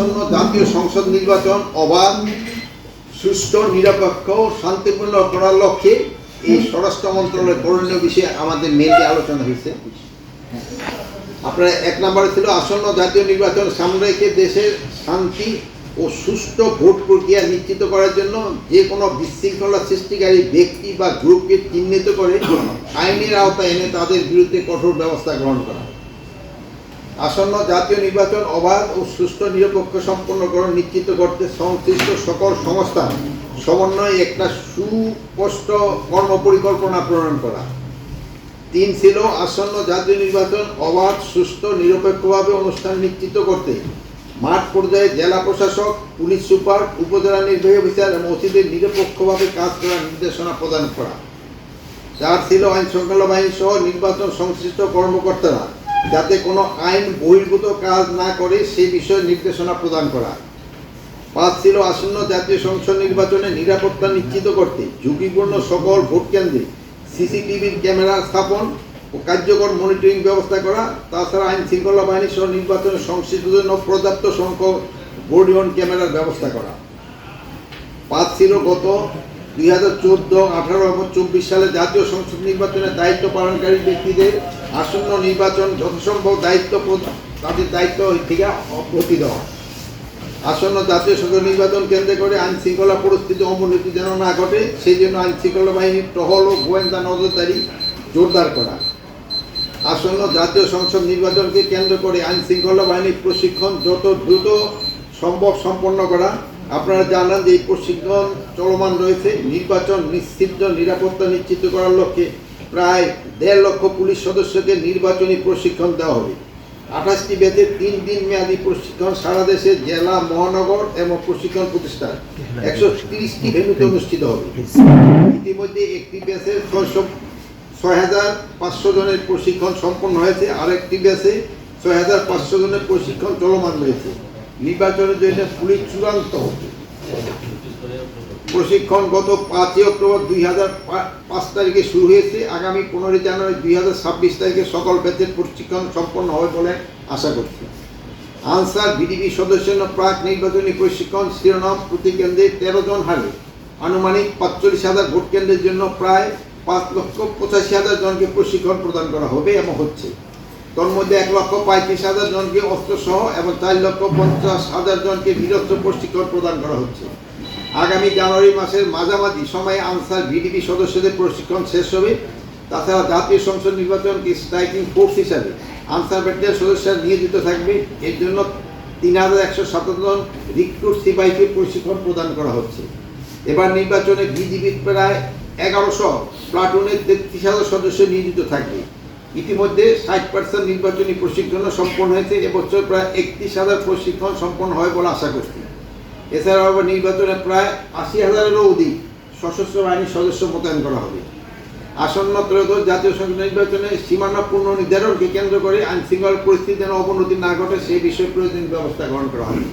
আসন্ন জাতীয় সংসদ নির্বাচন অবাধ, সুষ্ঠু, নিরপেক্ষ, শান্তিপূর্ণ করার লক্ষ্যে এই স্বরাষ্ট্র মন্ত্রণালয়ের করণীয় বিষয়ে আমাদের মেয়েতে আলোচনা হয়েছে। আপনার এক নম্বরে ছিল আসন্ন জাতীয় নির্বাচন সামনে রেখে দেশের শান্তি ও সুষ্ঠু ভোট প্রক্রিয়া নিশ্চিত করার জন্য যে কোনো বিশৃঙ্খলা সৃষ্টিকারী ব্যক্তি বা গ্রুপকে চিহ্নিত করে আইনের আওতায় এনে তাদের বিরুদ্ধে কঠোর ব্যবস্থা গ্রহণ করা। আসন্ন জাতীয় নির্বাচন অবাধ ও সুষ্ঠু নিরপেক্ষ সম্পন্নকরণ নিশ্চিত করতে সংশ্লিষ্ট সকল সংস্থা সমন্বয়ে একটা সুস্পষ্ট কর্মপরিকল্পনা প্রণয়ন করা। তিন ছিল আসন্ন জাতীয় নির্বাচন অবাধ, সুষ্ঠু, নিরপেক্ষভাবে অনুষ্ঠান নিশ্চিত করতে। মাঠ পর্যায়ে জেলা প্রশাসক, পুলিশ সুপার, উপজেলা নির্বাহী অফিসার ওসিদের নিরপেক্ষভাবে কাজ করার নির্দেশনা প্রদান করা। চার ছিল আইন শৃঙ্খলা বাহিনী সহ নির্বাচন সংশ্লিষ্ট কর্মকর্তারা। যাতে কোনো আইন বহির্ভূত কাজ না করে সে বিষয়ে নির্দেশনা প্রদান করা। পাঁচ ছিল আসন্ন জাতীয় সংসদ নির্বাচনে নিরাপত্তা নিশ্চিত করতে ঝুঁকিপূর্ণ সকল ভোট কেন্দ্রে সিসিটিভির ক্যামেরা স্থাপন ও কার্যকর মনিটরিং ব্যবস্থা করা। তাছাড়া আইন শৃঙ্খলা বাহিনী সহ নির্বাচনে সংশ্লিষ্টদের জন্য পর্যাপ্ত সংখ্যক বোর্ডিয়ন ক্যামেরার ব্যবস্থা করা। পাঁচ ছিল গত দুই হাজার চোদ্দ আঠারো এবং চব্বিশ সালে জাতীয় সংসদ নির্বাচনের দায়িত্ব পালনকারী ব্যক্তিদের আসন্ন নির্বাচন যথাসম্ভব দায়িত্ব তাদের দায়িত্ব থেকে অব্যাহতি দেওয়া আসন্ন জাতীয় সংসদ নির্বাচন কেন্দ্রে করে আইন শৃঙ্খলা পরিস্থিতি অবনতি যেন না ঘটে, সেই জন্য আইন শৃঙ্খলা বাহিনীর টহল ও গোয়েন্দা নজরদারি জোরদার করা। আসন্ন জাতীয় সংসদ নির্বাচনকে কেন্দ্র করে আইন শৃঙ্খলা বাহিনীর প্রশিক্ষণ যত দ্রুত সম্ভব সম্পন্ন করা। আপনারা জানান যে এই প্রশিক্ষণ চলমান রয়েছে। নির্বাচন নিশ্চিত, নিরাপত্তা নিশ্চিত করার লক্ষ্যে প্রায় দেড় লক্ষ পুলিশ সদস্যকে নির্বাচনী প্রশিক্ষণ দেওয়া হবে। আঠাশটি ব্যাচের তিন দিন মেয়াদী প্রশিক্ষণ সারা দেশে জেলা, মহানগর এবং প্রশিক্ষণ প্রতিষ্ঠান। একশো তিরিশটি ভেন্যুতে অনুষ্ঠিত হবে। ইতিমধ্যে একটি ব্যাচে ছয়শো, ছয় হাজার পাঁচশো জনের প্রশিক্ষণ সম্পন্ন হয়েছে, আরেকটি ব্যাচে ছয় হাজার পাঁচশো জনের প্রশিক্ষণ চলমান রয়েছে। নির্বাচনের জন্য পুলিশ চূড়ান্ত প্রশিক্ষণ গত পাঁচই অক্টোবর দুই হাজার পাঁচ তারিখে শুরু হয়েছে। আগামী পনেরোই জানুয়ারি দুই হাজার ছাব্বিশ তারিখে সকল ব্যাচের প্রশিক্ষণ সম্পন্ন হবে বলে আশা করছি। আনসার বিডিবি সদস্য প্রাক নির্বাচনী প্রশিক্ষণ শিরোনাম প্রতি কেন্দ্রে তেরো জন হারে। আনুমানিক পাঁচচল্লিশ হাজার ভোট কেন্দ্রের জন্য প্রায় পাঁচ লক্ষ পঁচাশি হাজার জনকে প্রশিক্ষণ প্রদান করা হবে এবং হচ্ছে। তোর মধ্যে এক লক্ষ পঁয়ত্রিশ হাজার জনকে অস্ত্রসহ এবং চার লক্ষ পঞ্চাশ হাজার জনকে নিরস্ত্র প্রশিক্ষণ প্রদান করা হচ্ছে। আগামী জানুয়ারি মাসের মাঝামাঝি সময়ে আনসার ভিডিপি সদস্যদের প্রশিক্ষণ শেষ হবে। তাছাড়া জাতীয় সংসদ নির্বাচনকে স্ট্রাইকিং ফোর্স হিসাবে আনসার ব্যাটালিয়ন সদস্যরা নিয়োজিত থাকবে। এর জন্য তিন হাজার একশো সাতান্ন রিক্রুট সিপাহীকে প্রশিক্ষণ প্রদান করা হচ্ছে। এবার নির্বাচনে বিজিবির প্রায় এগারোশো প্লাটুনের তেত্রিশ হাজার সদস্য নিয়োজিত থাকবে। ইতিমধ্যে ষাট পার্সেন্ট নির্বাচনী প্রশিক্ষণ সম্পন্ন হয়েছে। এবছর প্রায় একত্রিশ হাজার প্রশিক্ষণ সম্পন্ন হয় বলে আশা করছি। এছাড়াও আবার নির্বাচনে প্রায় আশি হাজারেরও অধিক সশস্ত্র বাহিনীর সদস্য মোতায়েন করা হবে। আসন্ন ত্রয়োদশ জাতীয় সংসদ নির্বাচনে সীমানা পূর্ণ নির্ধারণকে কেন্দ্র করে আইন শৃঙ্খলা পরিস্থিতি যেন অবনতি না ঘটে সেই বিষয়ে প্রয়োজনীয় ব্যবস্থা গ্রহণ করা হবে।